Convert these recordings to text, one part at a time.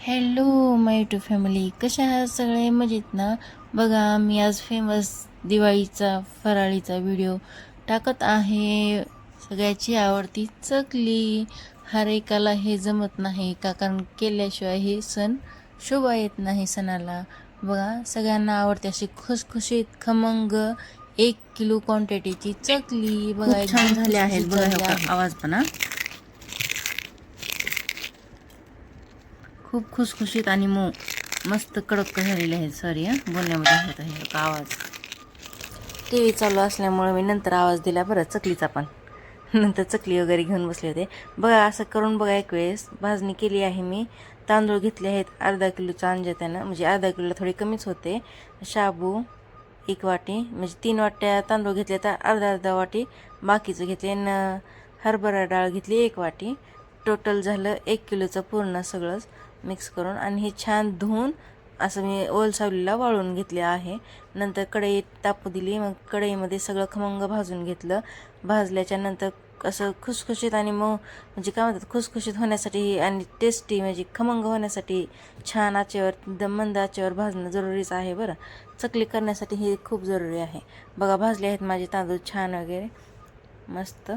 Hello माय YouTube family कशा आहात सगळे? मजेत ना? बघा मी आज फेमस दिवाळीचा फराळीचा व्हिडिओ टाकत आहे. सगळ्याची आवडती चकली. हर एकाला हे जमत नाही का? कारण केल्याशिवाय हे सण शोभा येत नाही सणाला. बघा सगळ्यांना आवडते अशी खुसखुशीत खमंग एक किलो क्वांटिटीची चकली. बघा छान झाले आहेत. बघा आवाज पण खूप खुसखुशीत आणि मऊ मस्त कडक झालेले आहेत. सॉरी हां. बोलण्यामध्ये होत आहे का आवाज. टी व्ही चालू असल्यामुळे मी नंतर आवाज दिला बरं चकलीचा पण. नंतर चकली वगैरे घेऊन बसले होते. बघा असं करून बघा एक वेळेस. भाजणी केली आहे मी. तांदूळ घेतले आहेत. अर्धा किलोचा अंजा त्यानं. म्हणजे अर्धा किलोला थोडे कमीच होते. शाबू एक वाटी. म्हणजे तीन वाट्या तांदूळ घेतले तर अर्धा अर्धा वाटी. बाकीचं घेतले न हरभरा डाळ घेतली एक वाटी. टोटल झालं एक किलोचं पूर्ण सगळंच. मिक्स करून आणि हे छान धुवून असं मी ओल सावलीला वाळून घेतले आहे. नंतर कढईत तापू दिली मग कढईमध्ये सगळं खमंग भाजून घेतलं. भाजल्याच्या नंतर असं खुसखुशीत आणि मग म्हणजे काय म्हणतात खुसखुशीत होण्यासाठी आणि टेस्टी म्हणजे खमंग होण्यासाठी छान आचेवर एकदम मंद आचेवर भाजणं जरुरीच आहे बरं. चकली करण्यासाठी हे खूप जरुरी आहे. बघा भाजले आहेत माझे तांदूळ छान वगैरे. मस्त.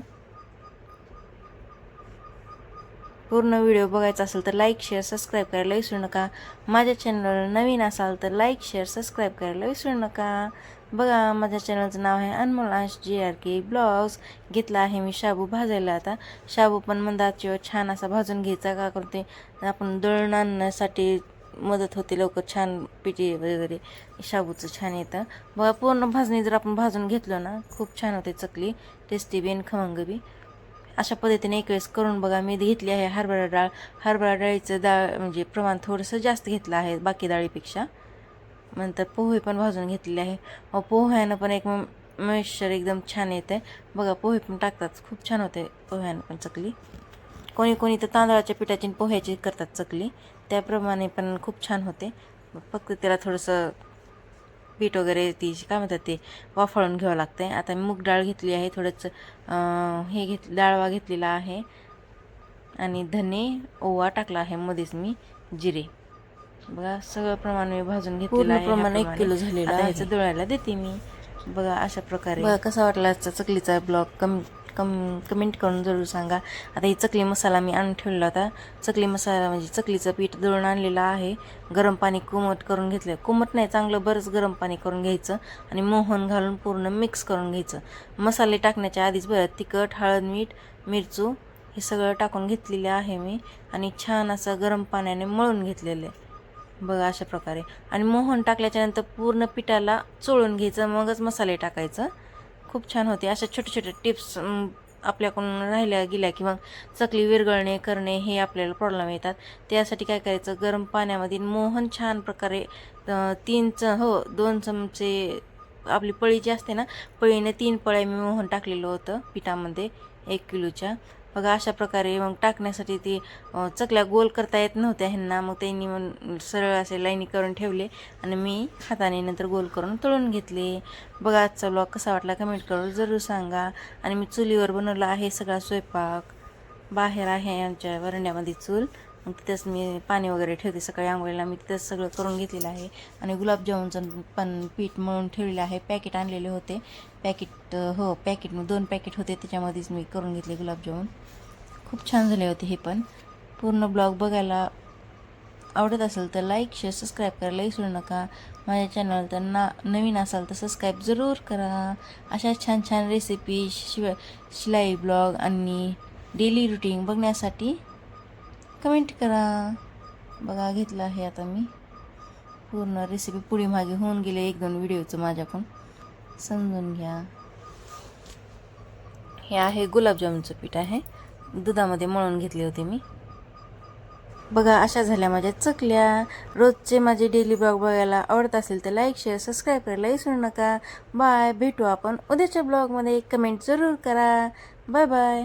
पूर्ण व्हिडिओ बघायचा असेल तर लाईक शेअर सबस्क्राईब करायला विसरू नका. माझ्या चॅनलवर नवीन असाल तर लाईक शेअर सबस्क्राईब करायला विसरू नका. बघा माझ्या चॅनलचं नाव आहे अनमोल अंश जी आर के ब्लॉग्स घेतला आहे मी शाबू भाजायला आता. शाबू पण किंवा छान असा भाजून घ्यायचा का करते आपण दळण आणण्यासाठी मदत होते लवकर छान पिठी वगैरे शाबूचं छान येतं. बघा पूर्ण भाजणी जर आपण भाजून घेतलं ना खूप छान होते चकली. टेस्टी बी आणि खमंग बी. अशा पद्धतीने एक वेळेस करून बघा मी घेतली आहे हरभरा डाळ. हरभरा डाळीचं डाळ म्हणजे प्रमाण थोडंसं जास्त घेतलं आहे बाकी डाळीपेक्षा. नंतर पोहे पण भाजून घेतलेले आहे. व पोह्यानं पण एक मॉइश्चर एकदम छान येते बघा पोहे पण टाकतात. खूप छान होते पोह्यानं पण चकली. कोणी कोणी तर तांदळाच्या पिठाची पोह्याची करतात चकली. त्याप्रमाणे पण खूप छान होते. फक्त त्याला थोडंसं पीठ वगैरे ती काय म्हणतात ते वाफळून घ्यावं लागतं आहे आता मी मूग डाळ घेतली आहे थोडंसं हे घेत डाळवा घेतलेला आहे. आणि धने ओवा टाकला आहे मध्येच मी जिरे. बघा सगळं प्रमाण मी भाजून घेतलेलं आहे प्रमाण एक. किलो झालेलं आहे. दळायला देते मी. बघा अशा प्रकारे. बघा कसा वाटला आजचा चकलीचा ब्लॉग. कम कम कमेंट करून जरूर सांगा. आता ही चकली मसाला मी आणून ठेवलेला होता. चकली मसाला म्हणजे चकलीचं पीठ दळून आणलेलं आहे. गरम पाणी कोमट करून घेतलं. कोमट नाही चांगलं बरंच गरम पाणी करून घ्यायचं आणि मोहन घालून पूर्ण मिक्स करून घ्यायचं. मसाले टाकण्याच्या आधीच बरं तिखट हळद मीठ मिरचू हे सगळं टाकून घेतलेले आहे मी आणि छान असं गरम पाण्याने मळून घेतलेलं आहे. बघा अशा प्रकारे. आणि मोहन टाकल्याच्यानंतर पूर्ण पिठाला चोळून घ्यायचं मगच मसाले टाकायचं. खूप छान होते. अशा छोटे छोटे टिप्स आपल्याकडून राहिल्या गेल्या की मग चकली विरघळणे करणे हे आपल्याला प्रॉब्लेम येतात. त्यासाठी काय करायचं? गरम पाण्यामध्ये मोहन छान प्रकारे तीन च हो दोन चमचे आपली पळी जी असते ना पळीने तीन पळ्या मी मोहन टाकलेलं होतं पिठामध्ये एक किलोच्या. बघा अशा प्रकारे मग टाकण्यासाठी ती चकल्या गोल करता येत नव्हत्या ह्यांना. मग त्यांनी मग सरळ असे लाईनी करून ठेवले आणि मी हाताने नंतर गोल करून तळून घेतले. बघा आजचा ब्लॉग कसा वाटला कमेंट करून जरूर सांगा. आणि मी चुलीवर बनवला आहे सगळा स्वयंपाक. बाहेर आहे आमच्या वरंड्यामध्ये चूल. मग तिथंच मी पाणी वगैरे ठेवते सकाळी आंघोळीला मी तिथंच सगळं करून घेतलेलं आहे. आणि गुलाबजामुनचं पण पीठ मळून ठेवलेलं आहे पॅकेट आणलेले होते. पॅकेट हो पॅकेट दोन पॅकेट होते त्याच्यामध्येच मी करून घेतले गुलाबजामुन. खूप छान झाले होते हे पण. पूर्ण ब्लॉग बघायला आवडत असेल तर लाईक शेअर सबस्क्राईब करायला विसरू नका. माझ्या चॅनल तर ना नवीन असाल तर सबस्क्राईब जरूर करा. अशा छान छान रेसिपी शिव शिलाई ब्लॉग आणि डेली रुटीन बघण्यासाठी कमेंट करा. बघा घेतलं आहे आता मी. पूर्ण रेसिपी पुढे मागे होऊन गेले एक दोन व्हिडिओचं माझ्याकडून. समजून घ्या. हे आहे गुलाबजामुनचं पीठ आहे. दुधामध्ये मळून घेतले होते मी. बघा अशा झाल्या माझ्या चकल्या. रोजचे माझे डेली ब्लॉग बघायला आवडत असेल तर लाईक शेअर सबस्क्राईब करायला विसरू नका. बाय भेटू आपण उद्याच्या ब्लॉगमध्ये कमेंट जरूर करा. Bye bye